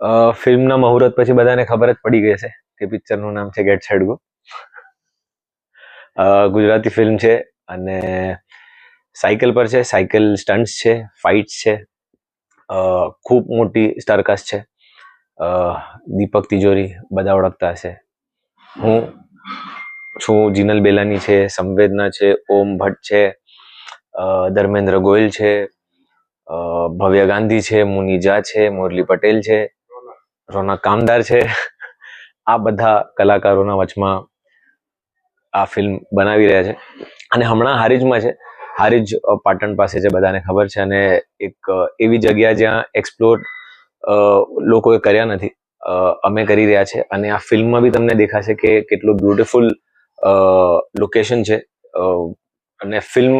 ફિલ્મના મુહૂર્ત પછી બધાને ખબર જ પડી ગઈ છે કે પિક્ચરનું નામ છે get set go Gujarati film છે અને સાયકલ પર છે, સાયકલ સ્ટન્ટ્સ છે, ફાઇટ્સ છે ખૂબ મોટી સ્ટારકાસ્ટ છે. દીપક તિજોરી બધા ઓળખતા હશે. હું છું જીનલ બેલાની છે, સંવેદના છે, ઓમ ભટ્ટ છે ધર્મેન્દ્ર ગોયલ છે ભવ્ય ગાંધી છે મુનિજા છે, મુરલી પટેલ છે રોનક કામદાર છે. આ બધા કલાકારોના વચમાં આ ફિલ્મ બનાવી રહ્યા છે. અને હમણાં હારીજમાં છે. હારીજ પાટણ પાસે છે બધાને ખબર છે. અને એક એવી જગ્યા જ્યાં એક્સપ્લોર લોકોએ કર્યા નથી. અમે કરી રહ્યા છે. અને આ ફિલ્મમાં બી તમને દેખાશે કે કેટલું બ્યુટિફુલ લોકેશન છે. અને ફિલ્મ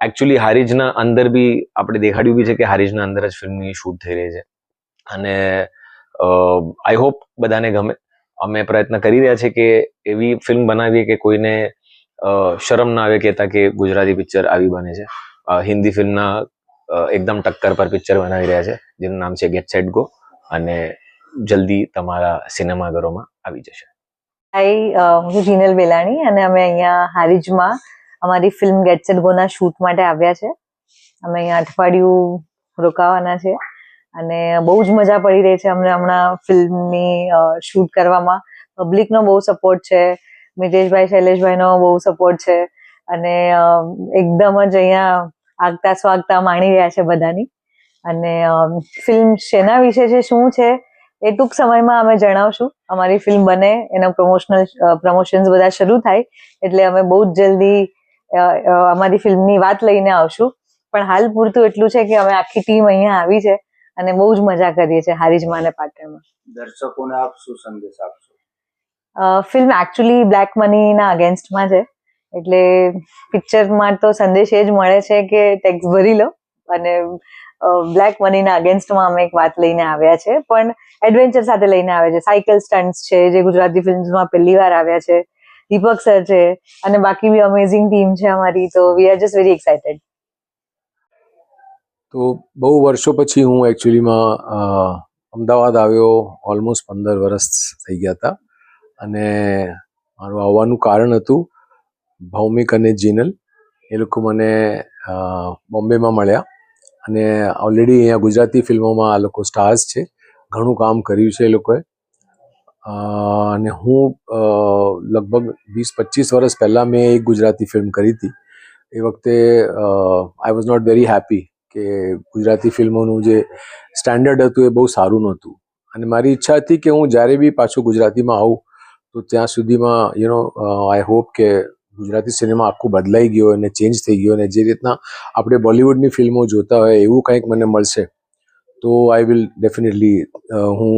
એકચ્યુઅલી હારીજના અંદર બી આપણે દેખાડ્યું બી છે કે હારીજના અંદર જ ફિલ્મની શૂટ થઈ રહી છે. અને આઈ હોપ બધાને ગમે. અમે પ્રયત્ન કરી રહ્યા છે કે એવી ફિલ્મ બનાવીએ કે કોઈને શરમ ના આવે કહેતા કે ગુજરાતી પિક્ચર આવી બને છે. હિન્દી ફિલ્મના એકદમ ટક્કર પર પિક્ચર બનાવી રહ્યા છે, જેનું નામ છે ગેટ સેટ ગો અને જલ્દી તમારા સિનેમાઘરોમાં આવી જશે. હાય હું છું જીનલ બેલાણી અને અમે અહીંયા હારીજમાં અમારી ફિલ્મ ગેટ સેટ ગોના શૂટ માટે આવ્યા છે. અમે અહીંયા અઠવાડિયું રોકાવાના છે. અને બહુ જ મજા પડી રહી છે અમને હમણાં ફિલ્મની શૂટ કરવામાં. પબ્લિકનો બહુ સપોર્ટ છે. મિતેશભાઈ, શૈલેષભાઈનો બહુ સપોર્ટ છે. અને એકદમ જ અહીંયા આગતા સ્વાગતા માણી રહ્યા છે બધાની. અને ફિલ્મ શેના વિશે છે, શું છે, એ ટૂંક સમયમાં અમે જણાવશું. અમારી ફિલ્મ બને, એના પ્રમોશનલ પ્રમોશન્સ બધા શરૂ થાય, એટલે અમે બહુ જ જલ્દી અમારી ફિલ્મની વાત લઈને આવશું. પણ હાલ પૂરતું એટલું છે કે અમે આખી ટીમ અહીંયા આવી છે. અને બહુ જ મજા કરીએ છીએ હારીજમાં અને પાટણમાં. દર્શકોને આપ શું સંદેશ આપશો? ફિલ્મ એકચ્યુઅલી બ્લેક મનીના અગેન્સ્ટમાં છે. એટલે પિક્ચરમાં તો સંદેશ એ જ મળે છે કે ટેક્સ ભરી લો અને બ્લેક મનીના અગેન્સ્ટમાં અમે એક વાત લઈને આવ્યા છે. પણ એડવેન્ચર સાથે લઈને આવ્યા છે. સાયકલ સ્ટન્ટ્સ છે જે ગુજરાતી ફિલ્મ્સમાં પહેલી વાર આવ્યા છે. દીપક સર છે અને બાકી બી અમેઝિંગ ટીમ છે અમારી. તો we are just very excited તો બહુ વર્ષો પછી હું એકચ્યુઅલીમાં અમદાવાદ આવ્યો ઓલમોસ્ટ પંદર વર્ષ થઈ ગયા હતા. અને મારું આવવાનું કારણ હતું ભૌમિક અને જીનલ. એ લોકો મને બોમ્બેમાં મળ્યા. અને ઓલરેડી અહીંયા ગુજરાતી ફિલ્મોમાં આ લોકો સ્ટાર્સ છે. ઘણું કામ કર્યું છે એ લોકોએ. અને હું લગભગ વીસ, પચીસ વર્ષ પહેલાં મેં એક ગુજરાતી ફિલ્મ કરી હતી. એ વખતે I was not very happy કે ગુજરાતી ફિલ્મોનું જે સ્ટાન્ડર્ડ હતું એ બહુ સારું નહોતું. અને મારી ઈચ્છા હતી કે હું જ્યારે બી પાછું ગુજરાતીમાં આવું, તો ત્યાં સુધીમાં યુ નો આઈ હોપ કે ગુજરાતી સિનેમા આખું બદલાઈ ગયો અને ચેન્જ થઈ ગયો અને જે રીતના આપણે બોલિવૂડની ફિલ્મો જોતા હોય એવું કંઈક મને મળશે, તો આઈ વિલ ડેફિનેટલી હું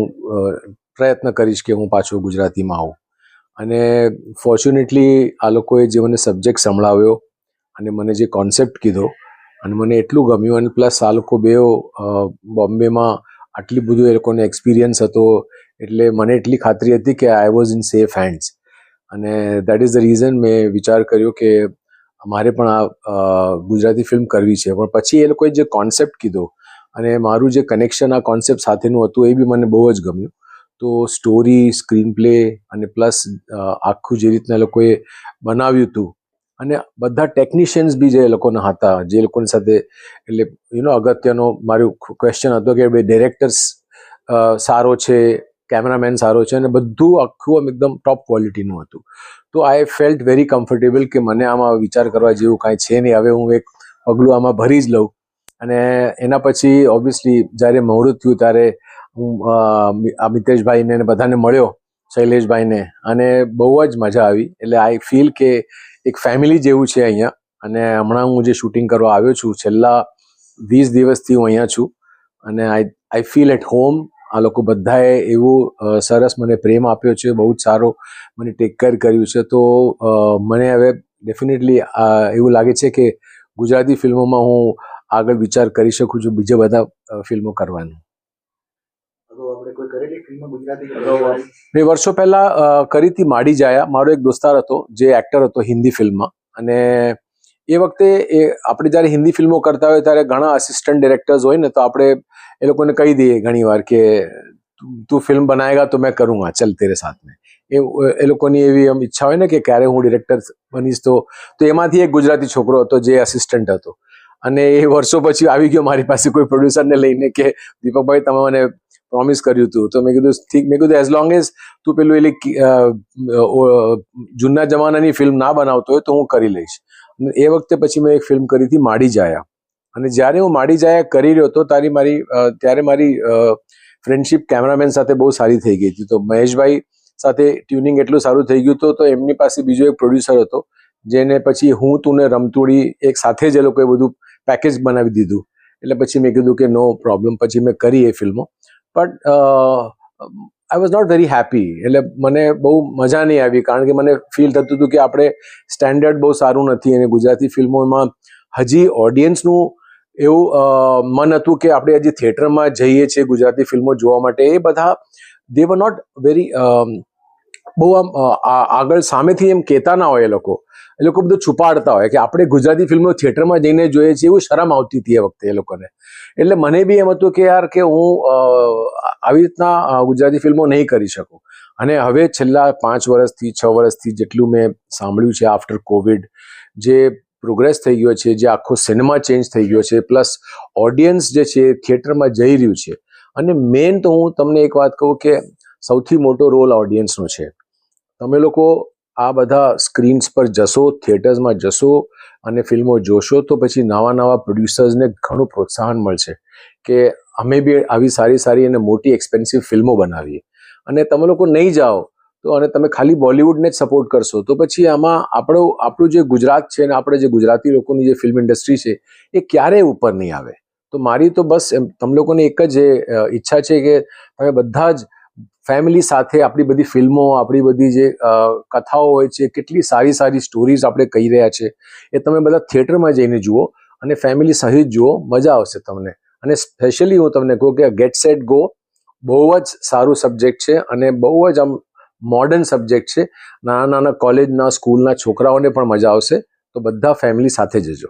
પ્રયત્ન કરીશ કે હું પાછો ગુજરાતીમાં આવું. અને ફોર્ચ્યુનેટલી આ લોકોએ જે મને સબ્જેક્ટ સંભળાવ્યો અને મને જે કોન્સેપ્ટ કીધો અને મને એટલું ગમ્યું અને પ્લસ આ લોકો બે બોમ્બેમાં આટલી બધું એ લોકોને એક્સપિરિયન્સ હતો એટલે મને એટલી ખાતરી હતી કે I was in safe hands અને દેટ ઇઝ ધ રીઝન મેં વિચાર કર્યો કે મારે પણ આ ગુજરાતી ફિલ્મ કરવી છે. પણ પછી એ લોકોએ જે કોન્સેપ્ટ કીધો અને મારું જે કનેક્શન આ કોન્સેપ્ટ સાથેનું હતું એ બી મને બહુ જ ગમ્યું. તો સ્ટોરી સ્ક્રીન પ્લે અને પ્લસ આખું જે રીતના લોકોએ બનાવ્યું હતું અને બધા ટેકનિશિયન્સ બી જે લોકોના હતા, જે લોકોની સાથે, એટલે યુ નો અગત્યનો મારું ક્વેશ્ચન હતો કે ભાઈ ડિરેક્ટર્સ સારો છે કેમેરામેન સારો છે અને બધું આખું આમ એકદમ ટોપ ક્વોલિટીનું હતું. તો આઈ ફેલ્ટ વેરી કમ્ફર્ટેબલ કે મને આમાં વિચાર કરવા જેવું કાંઈ છે નહીં. હવે હું એક પગલું આમાં ભરી જ લઉં. અને એના પછી ઓબ્વિયસલી જ્યારે મુહૂર્ત થયું ત્યારે હું આ મિતેશભાઈને બધાને મળ્યો. શૈલેષભાઈને. અને બહુ જ મજા આવી. એટલે આઈ ફીલ કે એક ફેમિલી જેવું છે અહીંયા. અને હમણાં હું જે શૂટિંગ કરવા આવ્યો છું, છેલ્લા વીસ દિવસથી હું અહીંયા છું. અને I I feel at home આ લોકો બધાએ એવું સરસ મને પ્રેમ આપ્યો છે, બહુ જ સારો મને ટેક કેર કર્યું છે. તો મને હવે ડેફિનેટલી એવું લાગે છે કે ગુજરાતી ફિલ્મોમાં હું આગળ વિચાર કરી શકું છું બીજા બધા ફિલ્મો કરવાનું. આપણે કોઈ મેં વર્ષો પહેલા કરી હતી માડી જાયા મારો એક દોસ્તાર હતો જે એક્ટર હતો હિન્દી ફિલ્મમાં. અને એ વખતે એ આપણે જ્યારે હિન્દી ફિલ્મો કરતા હોય ત્યારે ઘણા અસિસ્ટન્ટ ડિરેક્ટર્સ હોય ને તો આપણે એ લોકોને કહી દઈએ ઘણીવાર કે તું- ફિલ્મ બનાએગા તો મેં કરુંગા ચલ તેરે સાથ મેં એ એ લોકોની એવી એમ ઈચ્છા હોય ને કે ક્યારે હું ડિરેક્ટર બનીશ તો તો એમાંથી એક ગુજરાતી છોકરો હતો જે અસિસ્ટન્ટ હતો. અને એ વર્ષો પછી આવી ગયો મારી પાસે કોઈ પ્રોડ્યુસરને લઈને કે દીપકભાઈ તમે મને પ્રોમિસ કર્યું હતું તો મેં કીધું, ઠીક. મેં કીધું એઝ લોંગ એઝ તું પેલું એલી જૂના જમાનાની ફિલ્મ ના બનાવતો હોય તો હું કરી લઈશ. અને એ વખતે પછી મેં એક ફિલ્મ કરી હતી, માડી જાયા. અને જ્યારે હું માડી જાયા કરી રહ્યો હતો, તારી મારી ત્યારે મારી ફ્રેન્ડશિપ કેમેરામેન સાથે બહુ સારી થઈ ગઈ હતી. તો મહેશભાઈ સાથે ટ્યુનિંગ એટલું સારું થઈ ગયું હતું તો એમની પાસે બીજો એક પ્રોડ્યુસર હતો, જેને પછી હું, તું ને રમતુડી એક સાથે જ એ લોકોએ બધું પેકેજ બનાવી દીધું. એટલે પછી મેં કીધું કે નો પ્રોબ્લેમ પછી મેં કરી એ ફિલ્મો but I was not very happy એટલે મને બહુ મજા નહીં આવી, કારણ કે મને ફીલ થતું હતું કે આપણે સ્ટેન્ડર્ડ બહુ સારું નથી અને ગુજરાતી ફિલ્મોમાં હજી ઓડિયન્સનું એવું મન હતું કે આપણે હજી થિયેટરમાં જઈએ છીએ ગુજરાતી ફિલ્મો જોવા માટે. એ બધા દે વર નોટ વેરી બહુ આમ આગળ સામેથી એમ કહેતા ના હોય એ લોકો. એ લોકો બધું છુપાડતા હોય કે આપણે ગુજરાતી ફિલ્મો થિયેટરમાં જઈને જોઈએ છીએ એવું શરમ આવતી હતી એ વખતે એ લોકોને. એટલે મને બી એમ હતું કે યાર કે હું આવી રીતના ગુજરાતી ફિલ્મો નહીં કરી શકું. અને હવે છેલ્લા પાંચ વર્ષથી, છ વર્ષથી જેટલું મેં સાંભળ્યું છે આફ્ટર કોવિડ જે પ્રોગ્રેસ થઈ ગયો છે, જે આખો સિનેમા ચેન્જ થઈ ગયો છે પ્લસ ઓડિયન્સ જે છે થિયેટરમાં જઈ રહ્યું છે. અને મેઇન તો હું તમને એક વાત કહું કે સૌથી મોટો રોલ ઓડિયન્સનો છે. તમે લોકો આ બધા સ્ક્રીન્સ પર જશો થિયેટર્સમાં જશો અને ફિલ્મો જોશો તો પછી નવા નવા પ્રોડ્યુસર્સને ઘણું પ્રોત્સાહન મળશે કે અમે બી આવી સારી સારી અને મોટી એક્સપેન્સિવ ફિલ્મો બનાવીએ. અને તમે લોકો નહીં જાઓ તો અને તમે ખાલી બોલિવૂડને જ સપોર્ટ કરશો તો પછી આમાં આપણો, આપણું જે ગુજરાત છે અને આપણે જે ગુજરાતી લોકોની જે ફિલ્મ ઇન્ડસ્ટ્રી છે એ ક્યારેય ઉપર નહીં આવે? તો મારી તો બસ એમ, તમે લોકોને એક જ ઈચ્છા છે કે તમે બધા જ ફેમિલી સાથે આપણી બધી ફિલ્મો, આપણી બધી જે કથાઓ હોય છે, કેટલી સારી સારી સ્ટોરીઝ આપણે કહી રહ્યા છે, એ તમે બધા થિયેટરમાં જઈને જુઓ અને ફેમિલી સહિત જુઓ, મજા આવશે તમને. અને સ્પેશિયલી હું તમને કહું કે ગેટ સેટ ગો બહુ જ સારું સબ્જેક્ટ છે અને બહુ જ આમ મોડર્ન સબ્જેક્ટ છે. નાના નાના કોલેજના સ્કૂલના છોકરાઓને પણ મજા આવશે. તો બધા ફેમિલી સાથે જજો.